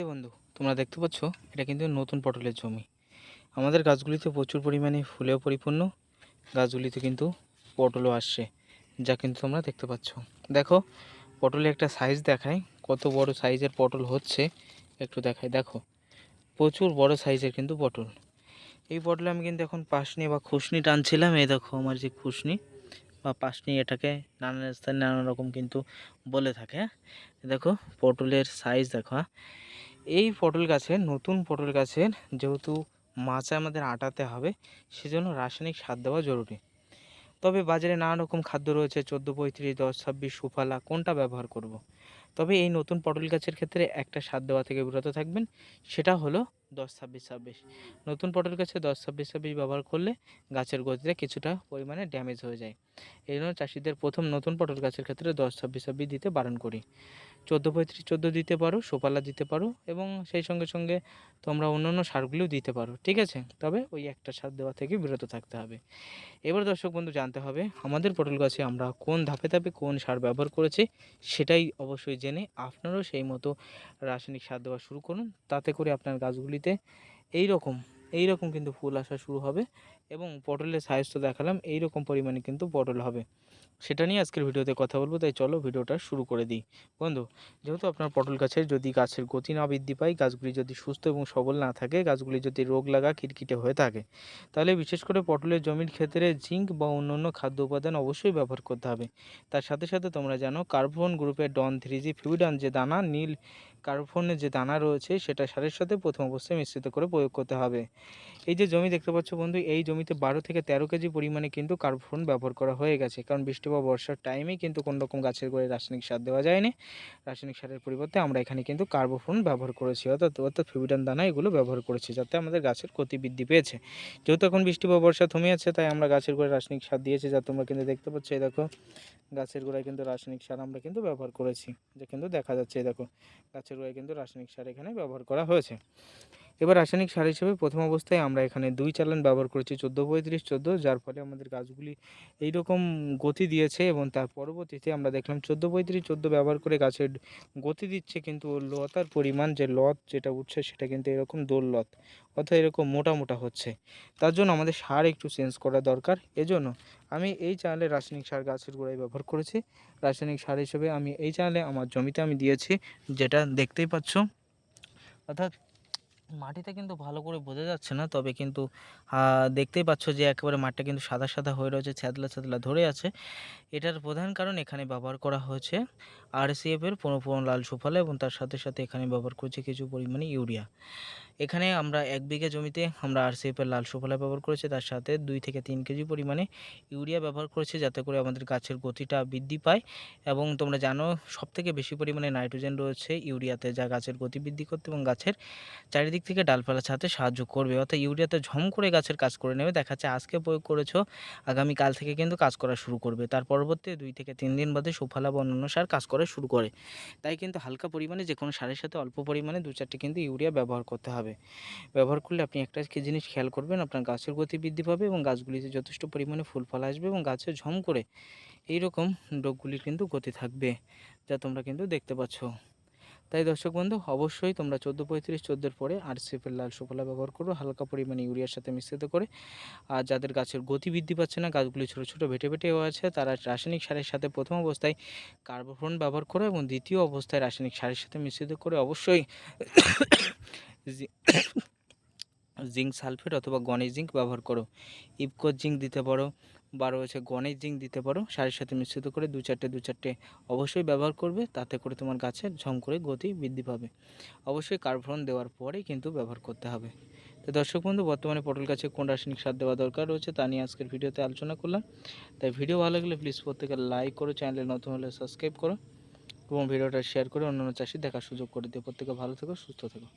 বন্ধু, তোমরা দেখতে পাচ্ছ, এটা কিন্তু নতুন পটলের জমি। আমাদের গাছগুলিতে প্রচুর পরিমাণে ফুলেও পরিপূর্ণ, গাছগুলিতে কিন্তু পটলও আসছে, যা কিন্তু তোমরা দেখতে পাচ্ছ। দেখো, পটলে একটা সাইজ দেখায়, কত বড় সাইজের পটল হচ্ছে, একটু দেখায়। দেখো, প্রচুর বড় সাইজের কিন্তু পটল। এই পটলে আমি কিন্তু এখন পাশনি বা খুশনি টানছিলাম, এই দেখো আমার যে খুশনি বা পাশনি এটাকে নানান স্থানে নানা রকম কিন্তু বলে থাকে হ্যাঁ? দেখো, পটলের সাইজ দেখো হ্যাঁ? এই পটল গাছের, নতুন পটল গাছের যেহেতু মাচা আমাদের আটাতে হবে, সেজন্য রাসায়নিক সার দেওয়া জরুরি তবে বাজারে নানা রকম খাদ্য রয়েছে, চোদ্দ, পঁয়ত্রিশ, দশ, ছাব্বিশ, সুফালা, কোনটা ব্যবহার করব। তবে এই নতুন পটল গাছের ক্ষেত্রে একটা সার দেওয়া থেকে বিরত থাকবেন, সেটা হলো দশ ছাব্বিশ ছাব্বিশ। নতুন পটল গাছে দশ ছাব্বিশ ছাব্বিশ ব্যবহার করলে গাছের গতিতে কিছুটা পরিমাণে ড্যামেজ হয়ে যায়। এই জন্য চাষিদের প্রথম নতুন পটল গাছের ক্ষেত্রে দশ ছাব্বিশ ছাব্বিশ দিতে বারণ করি। চোদ্দ পঁয়ত্রিশ, চোদ্দ দিতে পারো, সোপালা দিতে পারো এবং সেই সঙ্গে সঙ্গে তোমরা অন্যান্য সারগুলিও দিতে পারো, ঠিক আছে? তবে ওই একটা সার দেওয়া থেকে বিরত থাকতে হবে। এবার দর্শক বন্ধু, জানতে হবে আমাদের পটল গাছে আমরা কোন ধাপে ধাপে কোন সার ব্যবহার করেছি, সেটাই অবশ্যই জেনে আপনারাও সেই মতো রাসায়নিক সার দেওয়া শুরু করুন। তাতে করে আপনার গাছগুলিতে এই রকম এই রকম কিন্তু ফুল আসা শুরু হবে এবং পটলের সাইজ তো দেখালাম এই রকম পরিমাণে কিন্তু পটল হবে। সেটা নিয়ে আজকের ভিডিওতে কথা বলব, তাই চলো ভিডিওটা শুরু করে দিই। বন্ধু, যেহেতু আপনার পটল গাছের যদি গাছের গতি না বৃদ্ধি পায়, গাছগুলি যদি সুস্থ এবং সবল না থাকে, গাছগুলি যদি রোগ লাগা খিটখিটে হয়ে থাকে, তাহলে বিশেষ করে পটলের জমির ক্ষেত্রে জিঙ্ক বা অন্যান্য খাদ্য উপাদান অবশ্যই ব্যবহার করতে হবে। তার সাথে সাথে তোমরা জানো কার্বন গ্রুপের ডন থ্রি জি ফিউডান যে দানা, নীল কার্বনের যে দানা রয়েছে, সেটা সারের সাথে প্রথম অবস্থায় মিশ্রিত করে প্রয়োগ করতে হবে। এই যে জমি দেখতে পাচ্ছ বন্ধু, এই জমিতে বারো থেকে তেরো কেজি পরিমাণে কিন্তু কার্বন ব্যবহার করা হয়ে গেছে। কারণ বৃষ্টি বা বর্ষার টাইমে কিন্তু কোনো রকম গাছের গোড়ায় রাসায়নিক সার দেওয়া যায়নি। রাসায়নিক সারের পরিবর্তে আমরা এখানে কিন্তু কার্বোফোন ব্যবহার করেছি। অর্থাৎ অর্থাৎ ফিবিডান দানা এগুলো ব্যবহার করেছি যাতে আমাদের গাছের ক্ষতি বৃদ্ধি পেয়েছে। যেহেতু এখন বৃষ্টি বা বর্ষা থমে আছে, তাই আমরা গাছের গোড়ায় রাসায়নিক সার দিয়েছি যা তোমরা কিন্তু দেখতে পাচ্ছ। এই দেখো, গাছের গোড়ায় কিন্তু রাসায়নিক সার আমরা কিন্তু ব্যবহার করেছি। যে কিন্তু দেখা যাচ্ছে, এই দেখো, গাছের গোড়ায় কিন্তু রাসায়নিক সার এখানে ব্যবহার করা হয়েছে। এবার রাসায়নিক সার হিসেবে প্রথম অবস্থায় আমরা এখানে দুই চালান ব্যবহার করেছি, চোদ্দ পঁয়ত্রিশ, চোদ্দ, যার ফলে আমাদের গাছগুলি এই রকম গতি দিয়েছে এবং তার পরবর্তীতে আমরা দেখলাম চোদ্দ পঁয়ত্রিশ, চোদ্দ ব্যবহার করে গাছের গতি দিচ্ছে, কিন্তু লতার পরিমাণ যে লত যেটা উঠছে সেটা কিন্তু এরকম দোল লত অর্থাৎ এরকম মোটা মোটা হচ্ছে। তার জন্য আমাদের সার একটু চেঞ্জ করা দরকার। এজন্য আমি এই চালে রাসায়নিক সার গাছের গোড়ায় ব্যবহার করেছি। রাসায়নিক সার হিসেবে আমি এই চালে আমার জমিতে আমি দিয়েছি, যেটা দেখতেই পাচ্ছ। অর্থাৎ মাটিতে কিন্তু ভালো করে বোঝা যাচ্ছে না, তবে কিন্তু দেখতেই পাচ্ছ যে একেবারে মাঠটা কিন্তু সাদা সাদা হয়ে রয়েছে, ছ্যাদলা ছ্যাদলা ধরে আছে। এটার প্রধান কারণ এখানে ব্যবহার করা হয়েছে আরসিএফ এর পনেরো পনেরো লাল সুফলা এবং তার সাথে সাথে এখানে ব্যবহার করছি কিছু পরিমাণে ইউরিয়া। এখানে আমরা এক বিঘা জমিতে আমরা আরসিএফ এর লাল সুফলা ব্যবহার করেছি, তার সাথে দুই থেকে তিন কেজি পরিমাণে ইউরিয়া ব্যবহার করেছি, যাতে করে আমাদের গাছের গতিটা বৃদ্ধি পায় এবং তোমরা জানো সব থেকে বেশি পরিমাণে নাইট্রোজেন রয়েছে ইউরিয়াতে, যা গাছের গতি বৃদ্ধি করতে এবং গাছের চারিদিক থেকে ডালপালা ছাড়তে সাহায্য করবে। অর্থাৎ ইউরিয়াতে ঝম করে গাছের কাজ করে নেবে। দেখা যাচ্ছে আজকে প্রয়োগ করেছ আগামী কাল থেকে কিন্তু কাজ করা শুরু করবে। তার পরবর্তী দুই থেকে তিন দিন বাদে সুফলা বা অন্যান্য সার কাজ করা শুরু করে। তাই কিন্তু হালকা পরিমাণে যে কোনো সারের সাথে অল্প পরিমাণে দু চারটে কিন্তু ইউরিয়া ব্যবহার করতে হবে। ব্যবহার করলে আপনি একটা জিনিস খেয়াল করবেন, আপনার গাছের গতি বৃদ্ধি পাবে এবং গাছগুলিতে যথেষ্ট পরিমাণে ফুল ফল আসবে এবং গাছে ঝম করে এই রকম রোগগুলির কিন্তু গতি থাকবে, যা তোমরা কিন্তু দেখতে পাচ্ছ। তাই দর্শক বন্ধু, অবশ্যই তোমরা চোদ্দ পঁয়ত্রিশ চোদ্দোর পরে আর সিপের লাল সুফলা ব্যবহার করো। হালকা পরিমাণে ইউরিয়ার সাথে মিশ্রিত করে। আর যাদের গাছের গতি বৃদ্ধি পাচ্ছে না, গাছগুলি ছোটো ছোটো ভেটে ভেটে হয়ে আছে, তারা রাসায়নিক সারের সাথে প্রথম অবস্থায় কার্বোফোন ব্যবহার করো এবং দ্বিতীয় অবস্থায় রাসায়নিক সারের সাথে মিশ্রিত করে অবশ্যই জিঙ্ক সালফেট অথবা গণেশ জিঙ্ক ব্যবহার করো। ইপকো জিঙ্ক দিতে পারো বারো রয়েছে গণেশ জিঙ্ক দিতে পারো, সারের সাথে মিশ্রিত করে দু চারটে দু চারটে অবশ্যই ব্যবহার করবে, তাতে করে তোমার গাছের ঝম করে গতি বৃদ্ধি পাবে। অবশ্যই কার্বন দেওয়ার পরেই কিন্তু ব্যবহার করতে হবে। তো দর্শক বন্ধু, বর্তমানে পটল গাছে কোন রাসায়নিক সার দেওয়া দরকার রয়েছে তা নিয়ে আজকের ভিডিওতে আলোচনা করলাম। তাই ভিডিও ভালো লাগলে প্লিজ প্রত্যেকে লাইক করো চ্যানেলে নতুন হলে সাবস্ক্রাইব করো এবং ভিডিওটা শেয়ার করে অন্যান্য চাষি দেখার সুযোগ করে দিও। প্রত্যেকে ভালো থেকো, সুস্থ থেকো।